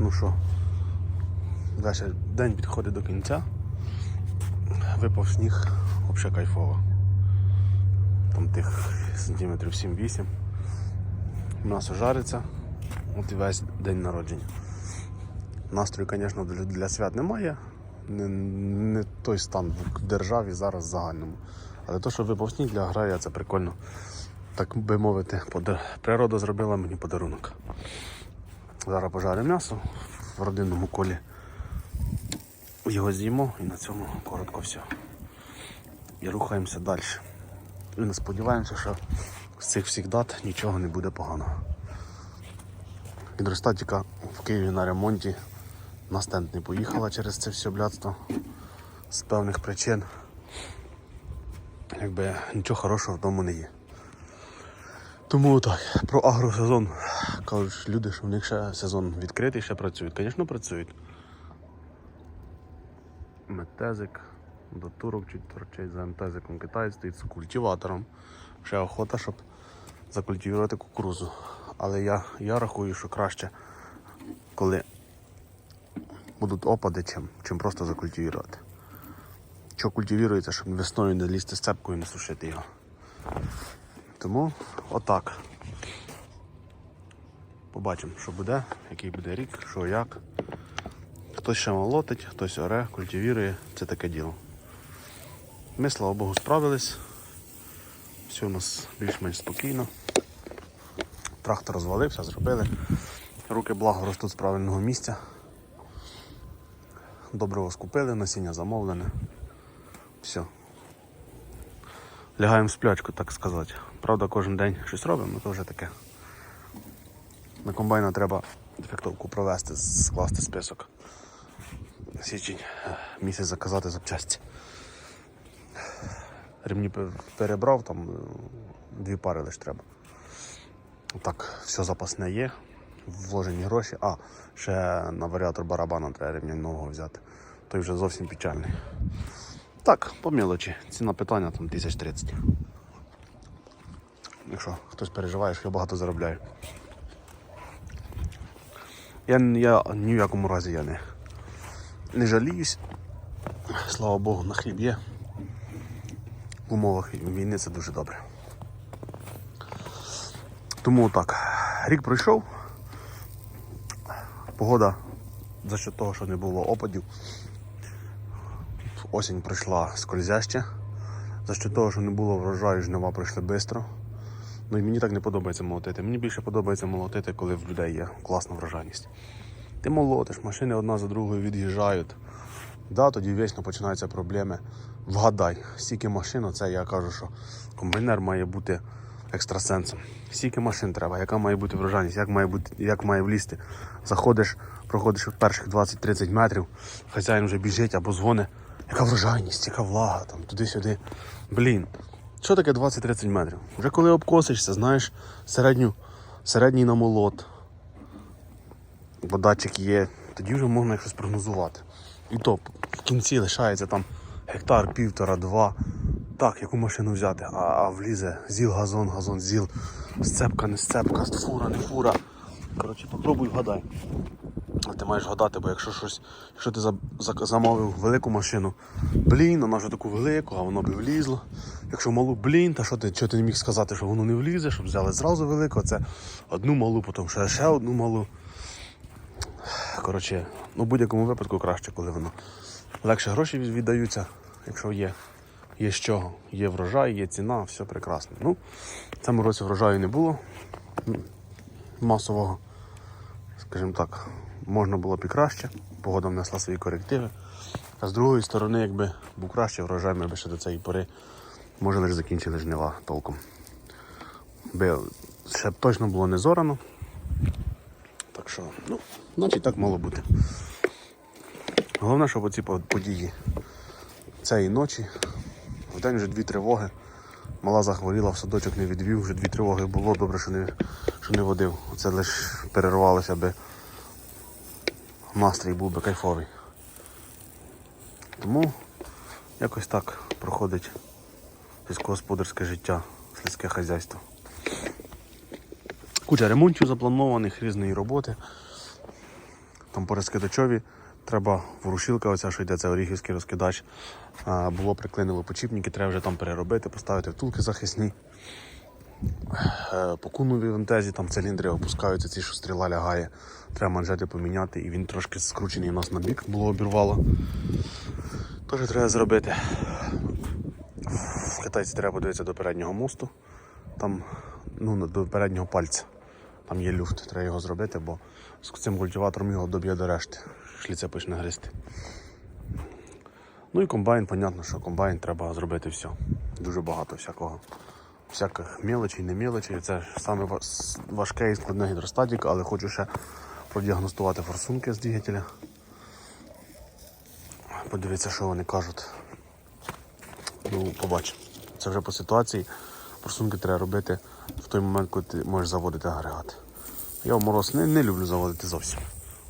Ну що, вечір день підходить до кінця. Випав сніг, взагалі кайфово. Там тих сантиметрів 7-8. М'ясо жариться. От і весь день народження. Настрою, звісно, для свят немає. Не, не той стан в державі зараз в загальному. Але то, що випав сніг для грає, це прикольно. Так би мовити, природа зробила мені подарунок. Зараз пожарю м'ясо в родинному колі. Його з'їмо і на цьому коротко все. І рухаємося далі. І не сподіваємося, що з цих всіх дат нічого не буде поганого. Гідростатіка в Києві на ремонті на стенд не поїхала через це все блядство з певних причин. Якби нічого хорошого в тому не є. Тому так, про агросезон кажуть люди, що в них ще сезон відкритий, ще працюють. Звісно, працюють. Метезик, до турок чуть торчить за МТЗиком китаєць стоїть з культиватором. Ще охота, щоб закультивувати кукурузу. Але я, я рахую, що краще, коли будуть опади, чим, чим просто закультивувати. Що культивується, щоб весною не лізти з цепкою і не сушити його. Тому отак. Побачимо, що буде, який буде рік, що як. Хтось ще молотить, хтось оре, культивірує, це таке діло. Ми, слава Богу, справились. Все у нас більш-менш спокійно. Трактор розвалився, зробили. Руки благо ростуть з правильного місця. Доброго скупили, насіння замовлене. Все. Лягаємо в сплячку, так сказати. Правда, кожен день щось робимо, то вже таке. На комбайна треба дефектовку провести, скласти список. Січень е, місяць заказати запчасті. Ремні перебрав, там е, дві пари лише треба. Так, все запасне є, вложені гроші. А, ще на варіатор барабана треба ремня нового взяти. Той вже зовсім печальний. Так, по мелочі. Ціна питання там 1030. Якщо хтось переживає, що я багато заробляю. Я, я ні в якому разі я не, не жаліюсь. Слава Богу, на хліб є. В умовах війни це дуже добре. Тому так, рік пройшов. Погода за що того, що не було опадів. Осінь пройшла скользяще. За що того, що не було врожаю, жнива пройшли швидко. Ну і мені так не подобається молотити. Мені більше подобається молотити, коли в людей є класна врожайність. Ти молотиш, машини одна за другою від'їжджають. Да, тоді вічно починаються проблеми. Вгадай, стільки машин, це я кажу, що комбайнер має бути екстрасенсом. Стільки машин треба, яка має бути врожайність, як має бути, як має влізти. Заходиш, проходиш перших 20-30 метрів, хазяїн вже біжить або дзвонить. Яка врожайність, яка влага, там, туди-сюди. Блін. Що таке 20-30 метрів? Вже коли обкосишся, знаєш середню, середній намолот, бо датчик є, тоді вже можна щось прогнозувати. І то в кінці лишається там гектар, півтора, два. Так, яку машину взяти, а, а влізе зіл, газон, газон, зіл, сцепка, не сцепка, фура, не фура. Коротше, попробуй вгадай. Ти маєш гадати, бо якщо щось, якщо ти за, за- замовив велику машину, блін, вона вже таку велику, а воно б влізло. Якщо малу, блін, та що ти, що ти не міг сказати, що воно не влізе, щоб взяли зразу велику, це одну малу, потім ще, ще одну малу. Коротше, ну в будь-якому випадку краще, коли воно легше гроші віддаються, якщо є. Є чого, є врожай, є ціна, все прекрасно. Ну, в цьому році врожаю не було масового, скажімо так, можна було б і краще, погода внесла свої корективи. А з другої сторони, якби був краще врожай, ми б ще до цієї пори, може лише закінчили жнива толком. Би ще точно було не зорано. Так що, ну, значить так мало бути. Головне, щоб оці події цієї ночі, в день вже дві тривоги. Мала захворіла, в садочок не відвів, вже дві тривоги було, добре, що не, що не водив. Це лише перервалося, аби настрій був би кайфовий. Тому якось так проходить сільськогосподарське життя, сільське хазяйство. Куча ремонтів запланованих, різної роботи. там по розкидачові треба ворушилка, оця, що йде, це оріхівський розкидач. Було приклинило почіпники, треба вже там переробити, поставити втулки захисні. Е, По куновій вантезі там циліндри опускаються, ці, що стріла лягає. Треба манжети поміняти, і він трошки скручений у нас на бік, було обірвало. Теж треба зробити. В китайці треба подивитися до переднього мосту, там, ну, до переднього пальця. Там є люфт, треба його зробити, бо з цим культиватором його доб'є до решти. Шліце почне гристи. Ну і комбайн, понятно, що комбайн треба зробити все. Дуже багато всякого. Всяких мелочей, не мелочей. Це саме важке і складне гідростатіка, але хочу ще продіагностувати форсунки з двигателя. Подивитися, що вони кажуть. Ну, побачимо. Це вже по ситуації. Форсунки треба робити в той момент, коли ти можеш заводити агрегат. Я в мороз не, не люблю заводити зовсім.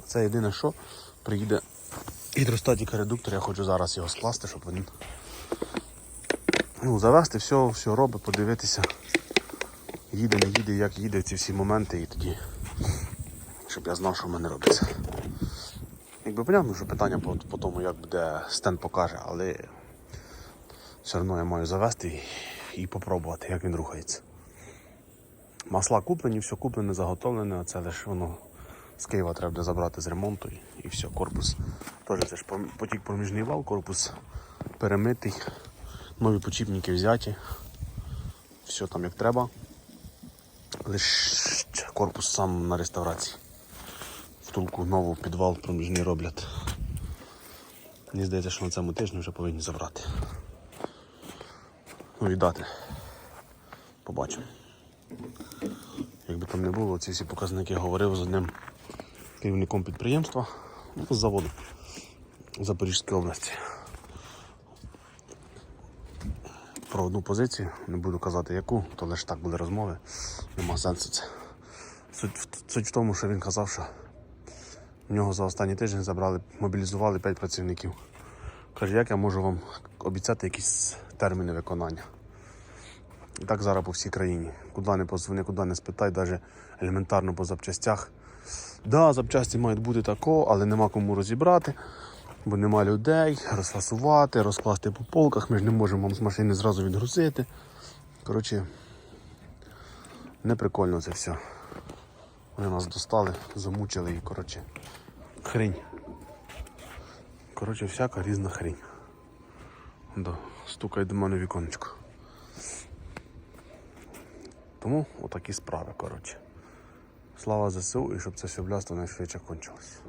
Це єдине, що приїде гідростатіка редуктор, я хочу зараз його скласти, щоб він ну, завести, все, все робить, подивитися. Їде, не їде, як їде ці всі моменти і тоді, щоб я знав, що в мене робиться. Якби понятно, що питання по, по тому, як буде стенд покаже, але все одно я маю завести і, і попробувати, як він рухається. Масла куплені, все куплене, заготовлене, а це лише воно з Києва треба буде забрати з ремонту і, і все, корпус. Теж це ж потік проміжний вал, корпус перемитий, нові почіпники взяті. Все там як треба. Лише корпус сам на реставрації. Втулку нову підвал проміжний роблять. Мені здається, що на цьому тижні вже повинні забрати. Ну, віддати. Побачимо. Якби там не було, ці всі показники говорив з одним керівником підприємства ну, з заводу в Запорізькій області. Про одну позицію, не буду казати яку, то лише так були розмови, нема сенсу це. Суть, суть в тому, що він казав, що в нього за останній тиждень забрали, мобілізували 5 працівників. Каже, як я можу вам обіцяти якісь терміни виконання? І так зараз по всій країні. Куди не позвони, куди не спитай, навіть елементарно по запчастях. Да, запчасті мають бути тако, але нема кому розібрати, бо нема людей, розфасувати, розкласти по полках, ми ж не можемо з машини зразу відгрузити. Коротше, неприкольно це все. Вони нас достали, замучили і коротше. Хрень. Коротше, всяка різна хрень. Да, стукає до мене віконечко. Тому отакі справи, коротше. Слава ЗСУ і щоб це все блядство найшвидше кончилось.